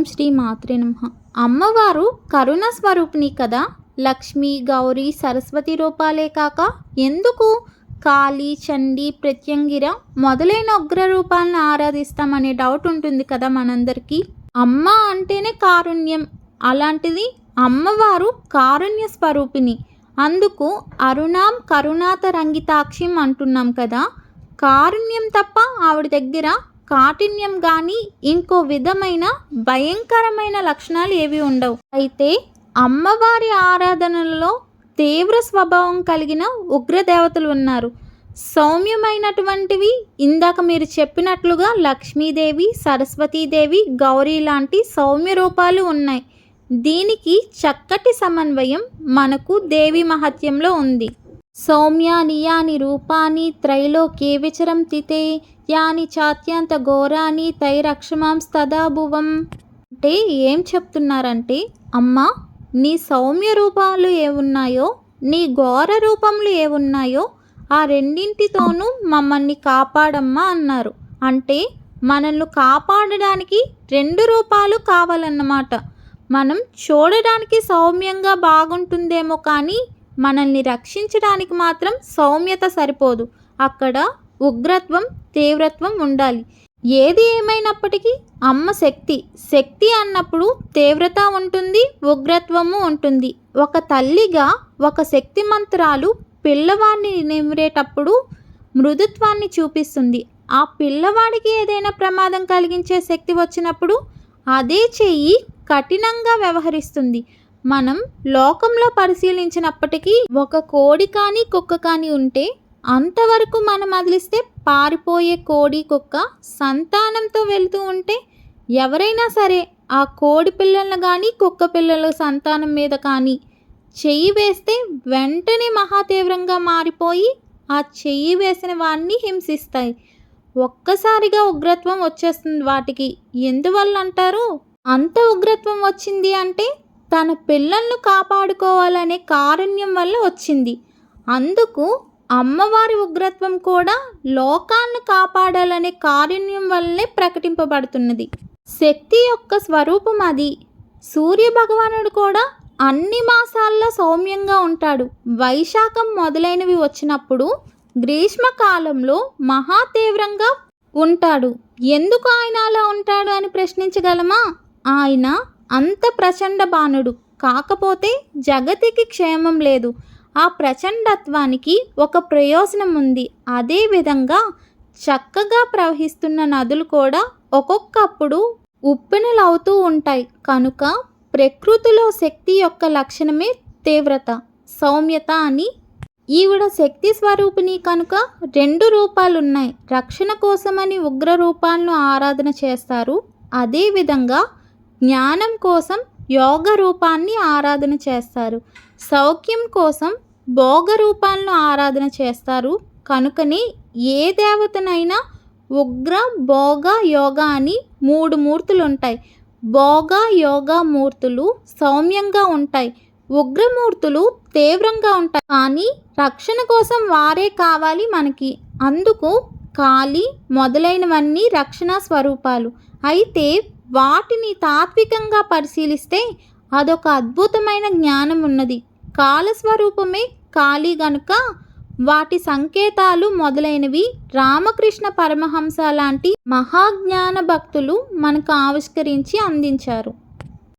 ఓం శ్రీ మాత్రే నమ. అమ్మవారు కరుణ స్వరూపిణి కదా? లక్ష్మి గౌరీ సరస్వతి రూపాలే కాక ఎందుకు? కాళీ చండి ప్రత్యంగిర మొదలైన ఉగ్ర రూపాలను ఆరాధిస్తామనే డౌట్ ఉంటుంది కదా మనందరికీ. అమ్మ అంటేనే కారుణ్యం. అలాంటిది అమ్మవారు కారుణ్య స్వరూపిణి. అందుకు అరుణాం కరుణాత రంగితాక్షిం అంటున్నాం కదా? కారుణ్యం తప్ప ఆవిడ దగ్గర కాఠిన్యం కానీ ఇంకో విధమైన భయంకరమైన లక్షణాలు ఏవి ఉండవు. అయితే అమ్మవారి ఆరాధనలలో తీవ్ర స్వభావం కలిగిన ఉగ్రదేవతలు ఉన్నారు. సౌమ్యమైనటువంటివి ఇందాక మీరు చెప్పినట్లుగా లక్ష్మీదేవి సరస్వతీదేవి గౌరీ లాంటి సౌమ్య రూపాలు ఉన్నాయి. దీనికి చక్కటి సమన్వయం మనకు దేవి మహత్యంలో ఉంది. సౌమ్యాని యాని త్రైలో త్రైలోక్యే విచరంతితే యాని చాత్యంత ఘోరాని తైరక్షమాంస్తదాభువం అంటే ఏం చెప్తున్నారంటే అమ్మా నీ సౌమ్య రూపాలు ఏవున్నాయో నీ ఘోర రూపములు ఏవున్నాయో ఆ రెండింటితోనూ మమ్మల్ని కాపాడమ్మా అన్నారు. అంటే మనల్ని కాపాడడానికి రెండు రూపాలు కావాలన్నమాట. మనం చూడడానికి సౌమ్యంగా బాగుంటుందేమో కానీ మనల్ని రక్షించడానికి మాత్రం సౌమ్యత సరిపోదు. అక్కడ ఉగ్రత్వం తీవ్రత్వం ఉండాలి. ఏది ఏమైనప్పటికీ అమ్మ శక్తి. శక్తి అన్నప్పుడు తీవ్రత ఉంటుంది ఉగ్రత్వము ఉంటుంది. ఒక తల్లిగా ఒక శక్తి మంత్రాలు పిల్లవాడిని నిమిరేటప్పుడు మృదుత్వాన్ని చూపిస్తుంది. ఆ పిల్లవాడికి ఏదైనా ప్రమాదం కలిగించే శక్తి వచ్చినప్పుడు అదే చెయ్యి కఠినంగా వ్యవహరిస్తుంది. మనం లోకంలో పరిశీలించినప్పటికీ ఒక కోడి కానీ కుక్క కానీ ఉంటే అంతవరకు మనం వదిలిస్తే పారిపోయే కోడి కుక్క సంతానంతో వెళుతూ ఉంటే ఎవరైనా సరే ఆ కోడి పిల్లలను కానీ కుక్క పిల్లల సంతానం మీద కానీ చెయ్యి వేస్తే వెంటనే మహాతీవ్రంగా మారిపోయి ఆ చెయ్యి వేసిన వాడిని హింసిస్తాయి. ఒక్కసారిగా ఉగ్రత్వం వచ్చేస్తుంది వాటికి. ఎందువల్ల అంటారు? అంత ఉగ్రత్వం వచ్చింది అంటే తన పిల్లలను కాపాడుకోవాలనే కారుణ్యం వల్ల వచ్చింది. అందుకు అమ్మవారి ఉగ్రత్వం కూడా లోకాలను కాపాడాలనే కారుణ్యం వల్లే ప్రకటింపబడుతున్నది. శక్తి యొక్క స్వరూపం అది. సూర్య భగవానుడు కూడా అన్ని మాసాల్లో సౌమ్యంగా ఉంటాడు. వైశాఖం మొదలైనవి వచ్చినప్పుడు గ్రీష్మకాలంలో మహా తీవ్రంగా ఉంటాడు. ఎందుకు ఆయన అలా ఉంటాడు అని ప్రశ్నించగలమా? ఆయన అంత ప్రచండ బాణుడు. కాకపోతే జగతికి క్షేమం లేదు. ఆ ప్రచండత్వానికి ఒక ప్రయోజనం ఉంది. అదేవిధంగా చక్కగా ప్రవహిస్తున్న నదులు కూడా ఒక్కొక్కప్పుడు ఉప్పెనలు అవుతూ ఉంటాయి. కనుక ప్రకృతిలో శక్తి యొక్క లక్షణమే తీవ్రత సౌమ్యత అని ఈవిడ శక్తి స్వరూపిణి కనుక రెండు రూపాలున్నాయి. రక్షణ కోసమని ఉగ్ర రూపాలను ఆరాధన చేస్తారు. అదేవిధంగా జ్ఞానం కోసం యోగ రూపాన్ని ఆరాధన చేస్తారు. సౌఖ్యం కోసం భోగ రూపాలను ఆరాధన చేస్తారు. కనుకనే ఏ దేవతనైనా ఉగ్ర భోగ యోగ అని మూడు మూర్తులు ఉంటాయి భోగ యోగ మూర్తులు సౌమ్యంగా ఉంటాయి. ఉగ్రమూర్తులు తీవ్రంగా ఉంటాయి. కానీ రక్షణ కోసం వారే కావాలి మనకి. అందుకు కాలి మొదలైనవన్నీ రక్షణ స్వరూపాలు. అయితే వాటిని తాత్వికంగా పరిశీలిస్తే అదొక అద్భుతమైన జ్ఞానం ఉన్నది కాలస్వరూపమే కాళీ గనుక వాటి సంకేతాలు మొదలైనవి రామకృష్ణ పరమహంస లాంటి మహాజ్ఞాన భక్తులు మనకు ఆవిష్కరించి అందించారు.